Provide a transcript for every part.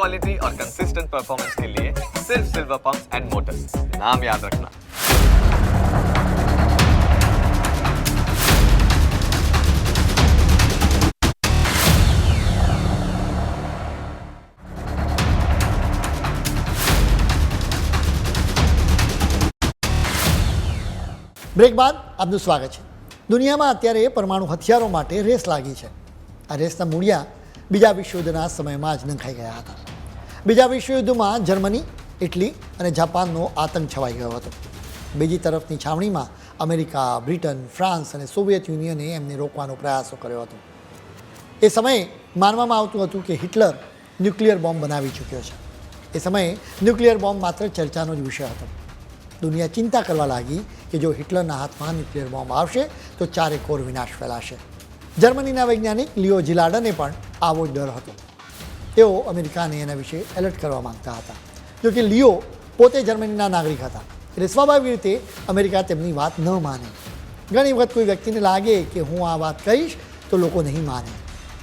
Quality और consistent performance के लिए सिर्फ सिल्वर पंप्स एंड मोटर्स नाम याद रखना બ્રેક બાદ આપનું સ્વાગત છે દુનિયામાં અત્યારે પરમાણુ હથિયારો માટે રેસ લાગી છે આ રેસના મૂળિયા બીજા વિશ્વયુદ્ધના સમયમાં જ નંખાઈ ગયા હતા બીજા વિશ્વયુદ્ધમાં જર્મની, ઇટલી અને જાપાનનો આતંક છવાઈ ગયો હતો. બીજી તરફની છાવણીમાં અમેરિકા, બ્રિટન, ફ્રાન્સ અને સોવિયત યુનિયને એમને રોકવાનો પ્રયાસો કર્યો હતો. એ સમયે માનવામાં આવતું હતું કે હિટલર ન્યુક્લિયર બોમ્બ બનાવી ચૂક્યો છે. એ સમયે ન્યુક્લિયર બોમ્બ માત્ર ચર્ચાનો જ વિષય હતો. દુનિયા ચિંતા કરવા લાગી કે જો હિટલરના હાથમાં ન્યુક્લિયર બોમ્બ આવશે, તો ચારે કોર વિનાશ ફેલાશે. જર્મનીના વૈજ્ઞાનિક લિયો જિલાડને પણ આવો ડર હતો. તેઓ અમેરિકાને એના વિશે એલર્ટ કરવા માંગતા હતા. જોકે લિયો પોતે જર્મનીના નાગરિક હતા, એટલે સ્વાભાવિક રીતે અમેરિકા તેમની વાત ન માને. ઘણી વખત કોઈ વ્યક્તિને લાગે કે હું આ વાત કહીશ તો લોકો નહીં માને,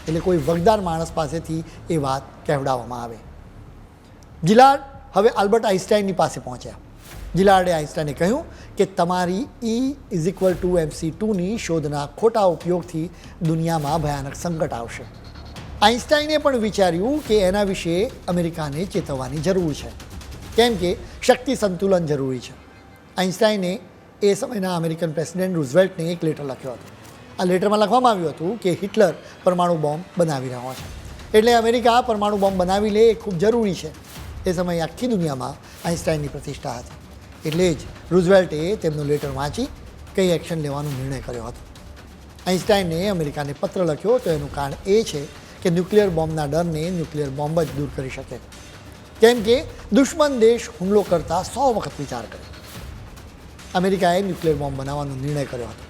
એટલે કોઈ વગદાર માણસ પાસેથી એ વાત કહેવડાવવામાં આવે. જિલાર્ડ હવે આલ્બર્ટ આઇન્સ્ટાઈનની પાસે પહોંચ્યા. જિલાર્ડે આઇન્સ્ટાઈને કહ્યું કે તમારી E is equal to MC ટુની શોધના ખોટા ઉપયોગથી દુનિયામાં ભયાનક સંકટ આવશે. આઇન્સ્ટાઈને પણ વિચાર્યું કે એના વિશે અમેરિકાને ચેતવવાની જરૂર છે. કેમ કે શક્તિ સંતુલન જરૂરી છે. આઇન્સ્ટાઈને એ સમયના અમેરિકન પ્રેસિડેન્ટ રૂઝવેલ્ટને એક લેટર લખ્યો હતો. આ લેટરમાં લખવામાં આવ્યું હતું કે હિટલર પરમાણુ બોમ્બ બનાવી રહ્યો છે. એટલે અમેરિકા પરમાણુ બોમ્બ બનાવી લે એ ખૂબ જરૂરી છે. એ સમયે આખી દુનિયામાં આઇન્સ્ટાઈનની પ્રતિષ્ઠા હતી. એટલે જ રૂઝવેલ્ટે તેમનું લેટર વાંચી કઈ એક્શન લેવાનો નિર્ણય કર્યો હતો. આઇન્સ્ટાઈને અમેરિકાને પત્ર લખ્યો તો એનું કારણ એ છે કે ન્યુક્લિયર બોમ્બના ડરને ન્યુક્લિયર બોમ્બ જ દૂર કરી શકે. કેમ કે દુશ્મન દેશ હુમલો કરતાં સો વખત વિચાર કરે. અમેરિકાએ ન્યુક્લિયર બોમ્બ બનાવવાનો નિર્ણય કર્યો હતો.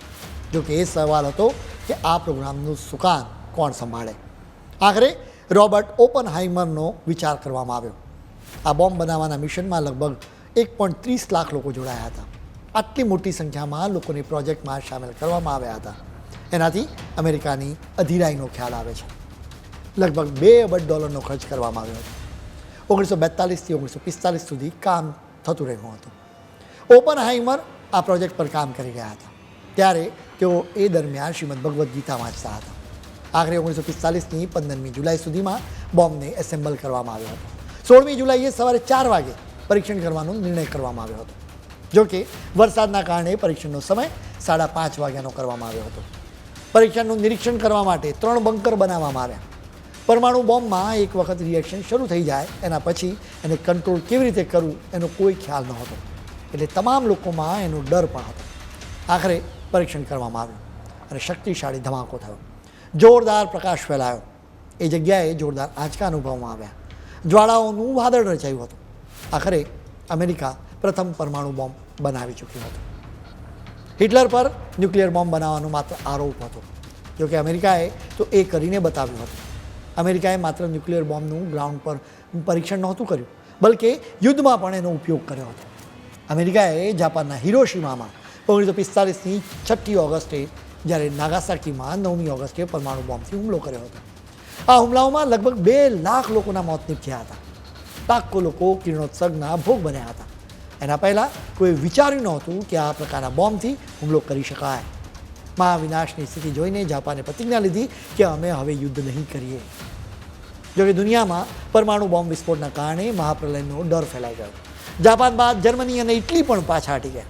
જોકે એ સવાલ હતો કે આ પ્રોગ્રામનું સુકાન કોણ સંભાળે? આખરે રોબર્ટ ઓપન હાઇમરનો વિચાર કરવામાં આવ્યો. આ બોમ્બ બનાવવાના મિશનમાં લગભગ એક પોઈન્ટ ત્રીસ લાખ લોકો જોડાયા હતા. આટલી મોટી સંખ્યામાં લોકોને પ્રોજેક્ટમાં સામેલ કરવામાં આવ્યા હતા. એનાથી અમેરિકાની અધીરાઈનો ખ્યાલ આવે છે. લગભગ બે અબજ ડોલરનો ખર્ચ કરવામાં આવ્યો હતો. ઓગણીસો બેતાલીસથી ઓગણીસો પિસ્તાલીસ સુધી કામ થતું રહ્યું હતું. ઓપન હાઈમર આ પ્રોજેક્ટ પર કામ કરી રહ્યા હતા. ત્યારે તેઓ એ દરમિયાન શ્રીમદ ભગવદ્ ગીતા વાંચતા હતા. આખરે ઓગણીસો પિસ્તાલીસની પંદરમી જુલાઈ સુધીમાં બોમ્બને એસેમ્બલ કરવામાં આવ્યો હતો. સોળમી જુલાઈએ સવારે ચાર વાગે પરીક્ષણ કરવાનો નિર્ણય કરવામાં આવ્યો હતો. જોકે વરસાદના કારણે પરીક્ષણનો સમય સાડા પાંચ વાગ્યાનો કરવામાં આવ્યો હતો. પરીક્ષણનું નિરીક્ષણ કરવા માટે ત્રણ બંકર બનાવવામાં આવ્યા. પરમાણુ બોમ્બમાં એક વખત રિએક્શન શરૂ થઈ જાય, એના પછી એને કંટ્રોલ કેવી રીતે કરવું, એનો કોઈ ખ્યાલ નહોતો. એટલે તમામ લોકોમાં એનો ડર પણ હતો. આખરે પરીક્ષણ કરવામાં આવ્યું અને શક્તિશાળી ધમાકો થયો. જોરદાર પ્રકાશ ફેલાયો. એ જગ્યાએ જોરદાર આંચકા અનુભવવામાં આવ્યા. જ્વાળાઓનું વાદળ રચાયું હતું. આખરે અમેરિકા પ્રથમ પરમાણુ બોમ્બ બનાવી ચૂક્યું હતું. હિટલર પર ન્યુક્લિયર બોમ્બ બનાવવાનો માત્ર આરોપ હતો. જોકે અમેરિકાએ તો એ કરીને બતાવ્યું હતું. અમેરિકાએ માત્ર ન્યુક્લિયર બોમ્બનું ગ્રાઉન્ડ પર પરીક્ષણ નહોતું કર્યું, બલકે યુદ્ધમાં પણ એનો ઉપયોગ કર્યો હતો. અમેરિકાએ જાપાનના હિરોશીમામાં ઓગણીસો પિસ્તાલીસની છઠ્ઠી ઓગસ્ટે, જ્યારે નાગાસાકીમાં નવમી ઓગસ્ટે પરમાણુ બોમ્બથી હુમલો કર્યો હતો. આ હુમલાઓમાં લગભગ બે લાખ લોકોના મોત નીપજ્યા હતા. લાખો લોકો કિરણોત્સર્ગના ભોગ બન્યા હતા. એના પહેલાં કોઈ વિચાર્યું નહોતું કે આ પ્રકારના બોમ્બથી હુમલો કરી શકાય. મહાવિનાશની સ્થિતિ જોઈને જાપાને પ્રતિજ્ઞા લીધી કે અમે હવે યુદ્ધ નહીં કરીએ. જોકે દુનિયામાં પરમાણુ બોમ્બ વિસ્ફોટના કારણે મહાપ્રલયનો ડર ફેલાઈ ગયો. જાપાન બાદ જર્મની અને ઇટલી પણ પાછા હટી ગયા.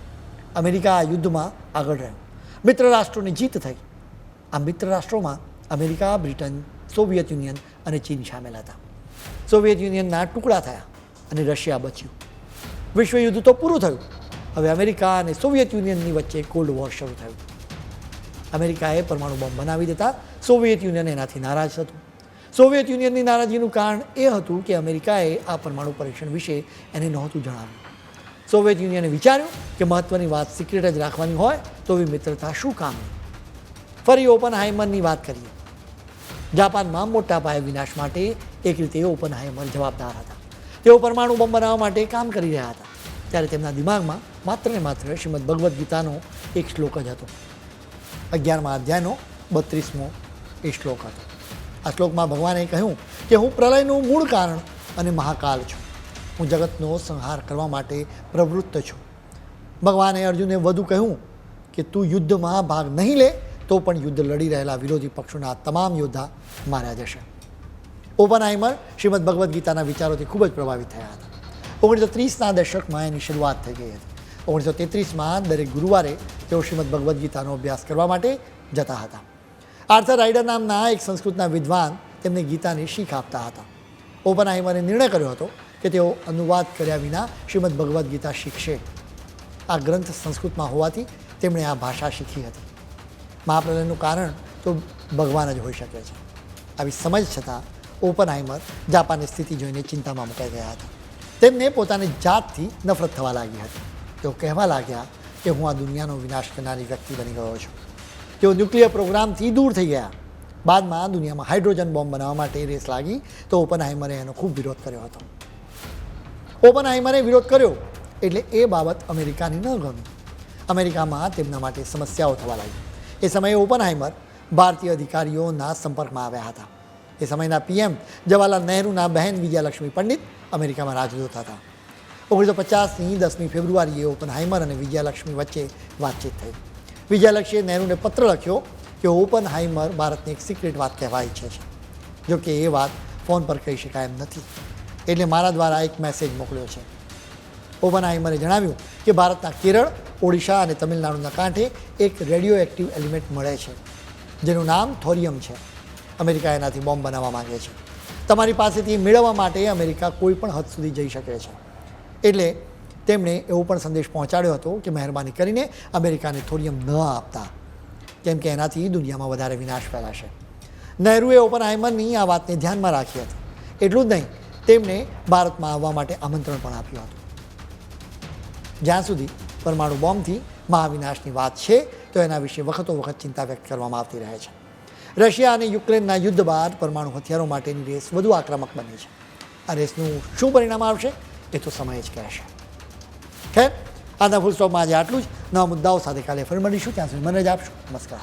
અમેરિકા આ યુદ્ધમાં આગળ રહ્યો. મિત્ર રાષ્ટ્રોની જીત થઈ. આ મિત્ર રાષ્ટ્રોમાં અમેરિકા, બ્રિટન, સોવિયત યુનિયન અને ચીન સામેલ હતા. સોવિયત યુનિયનના ટુકડા થયા અને રશિયા બચ્યું. વિશ્વયુદ્ધ તો પૂરું થયું. હવે અમેરિકા અને સોવિયત યુનિયનની વચ્ચે કોલ્ડ વોર શરૂ થયું. અમેરિકાએ પરમાણુ બોમ્બ બનાવી દેતા સોવિયત યુનિયન એનાથી નારાજ હતું. સોવિયત યુનિયનની નારાજીનું કારણ એ હતું કે અમેરિકાએ આ પરમાણુ પરીક્ષણ વિશે એને નહોતું જણાવ્યું. સોવિયત યુનિયને વિચાર્યું કે મહત્ત્વની વાત સિક્રેટ જ રાખવાની હોય તો એવી મિત્રતા શું કામ? ફરી ઓપન હાઇમરની વાત કરીએ. જાપાનમાં મોટા પાયે વિનાશ માટે એક રીતે ઓપન હાઇમર જવાબદાર હતા. તેઓ પરમાણુ બોમ્બ બનાવવા માટે કામ કરી રહ્યા હતા. ત્યારે તેમના દિમાગમાં માત્ર ને માત્ર શ્રીમદ ભગવદ્ ગીતાનો એક શ્લોક જ હતો. અગિયારમા અધ્યાયનો બત્રીસમો એ શ્લોક હતો. આ શ્લોકમાં ભગવાને કહ્યું કે હું પ્રલયનું મૂળ કારણ અને મહાકાલ છું. હું જગતનો સંહાર કરવા માટે પ્રવૃત્ત છું. ભગવાને અર્જુને વધુ કહ્યું કે તું યુદ્ધમાં ભાગ નહીં લે, તો પણ યુદ્ધ લડી રહેલા વિરોધી પક્ષોના તમામ યોદ્ધા માર્યા જશે. ઓપનહાઇમર શ્રીમદ ભગવદ્ ગીતાના વિચારોથી ખૂબ જ પ્રભાવિત થયા હતા. ઓગણીસો ત્રીસના દશકમાં એની શરૂઆત થઈ ગઈ હતી. ઓગણીસો તેત્રીસમાં દરેક ગુરુવારે તેઓ શ્રીમદ ભગવદ્ ગીતાનો અભ્યાસ કરવા માટે જતા હતા. આર્થર રાઇડર નામના એક સંસ્કૃતના વિદ્વાન તેમને ગીતાની શીખ આપતા હતા. ઓપનહાઇમરે નિર્ણય કર્યો હતો કે તેઓ અનુવાદ કર્યા વિના શ્રીમદ ભગવદ્ ગીતા શીખશે. આ ગ્રંથ સંસ્કૃતમાં હોવાથી તેમણે આ ભાષા શીખી હતી. મહાપ્રલયનું કારણ તો ભગવાન જ હોઈ શકે છે. આવી સમજ છતાં ઓપનહાઇમર જાપાનની સ્થિતિ જોઈને ચિંતામાં મુકાઈ ગયા હતા. તેમને પોતાની જાતથી નફરત થવા લાગી હતી. તેઓ કહેવા લાગ્યા કે હું આ દુનિયાનો વિનાશ કરનારી વ્યક્તિ બની ગયો છું. તેઓ ન્યુક્લિયર પ્રોગ્રામથી દૂર થઈ ગયા. બાદમાં દુનિયામાં હાઇડ્રોજન બોમ્બ બનાવવા માટે રેસ લાગી તો ઓપનહાઇમરે એનો ખૂબ વિરોધ કર્યો હતો. ઓપનહાઇમરે વિરોધ કર્યો એટલે એ બાબત અમેરિકાની ન ગમી. અમેરિકામાં તેમના માટે સમસ્યાઓ થવા લાગી. એ સમયે ઓપનહાઇમર ભારતીય અધિકારીઓના સંપર્કમાં આવ્યા હતા. એ સમયના પીએમ જવાહરલાલ નહેરુના બહેન વિજયાલક્ષ્મી પંડિત અમેરિકામાં રાજદૂત હતા. ઓગણીસો પચાસની દસમી ફેબ્રુઆરીએ ઓપનહાઇમર અને વિજયાલક્ષ્મી વચ્ચે વાતચીત થઈ. વિજયાલક્ષ્મીએ નહેરુને પત્ર લખ્યો કે ઓપન હાઈમર ભારતની એક સિક્રેટ વાત કહેવાય છે. જો કે એ વાત ફોન પર કહી શકાય એમ નથી. એટલે મારા દ્વારા એક મેસેજ મોકલ્યો છે. ઓપન હાઈમરે જણાવ્યું કે ભારતના કેરળ, ઓડિશા અને તમિલનાડુના કાંઠે એક રેડિયો એક્ટિવ એલિમેન્ટ મળે છે, જેનું નામ થોરિયમ છે. અમેરિકા એનાથી બોમ્બ બનાવવા માંગે છે. તમારી પાસેથી મેળવવા માટે અમેરિકા કોઈ પણ હદ સુધી જઈ શકે છે. એટલે તેમણે એવો પણ સંદેશ પહોંચાડ્યો હતો કે મહેરબાની કરીને અમેરિકાને થોરિયમ ન આપતા, કેમ કે એનાથી દુનિયામાં વધારે વિનાશ ફેલાશે. નહેરુએ ઓપનહાઇમરની આ વાતને ધ્યાનમાં રાખી હતી. એટલું જ નહીં, તેમણે ભારતમાં આવવા માટે આમંત્રણ પણ આપ્યું હતું. જ્યાં સુધી પરમાણુ બોમ્બથી મહાવિનાશની વાત છે, તો એના વિશે વખતો વખત ચિંતા વ્યક્ત કરવામાં આવતી રહે છે. રશિયા અને યુક્રેનના યુદ્ધ બાદ પરમાણુ હથિયારો માટેની રેસ વધુ આક્રમક બની છે. આ રેસનું શું પરિણામ આવશે, એ તો સમય જ કહેશે. ખેર આજના ફૂલ સ્ટોપમાં આજે આટલું જ. નવા મુદ્દાઓ સાથે કાલે ફરી મળીશું. ત્યાં સુધી મને જ આપશો. નમસ્કાર.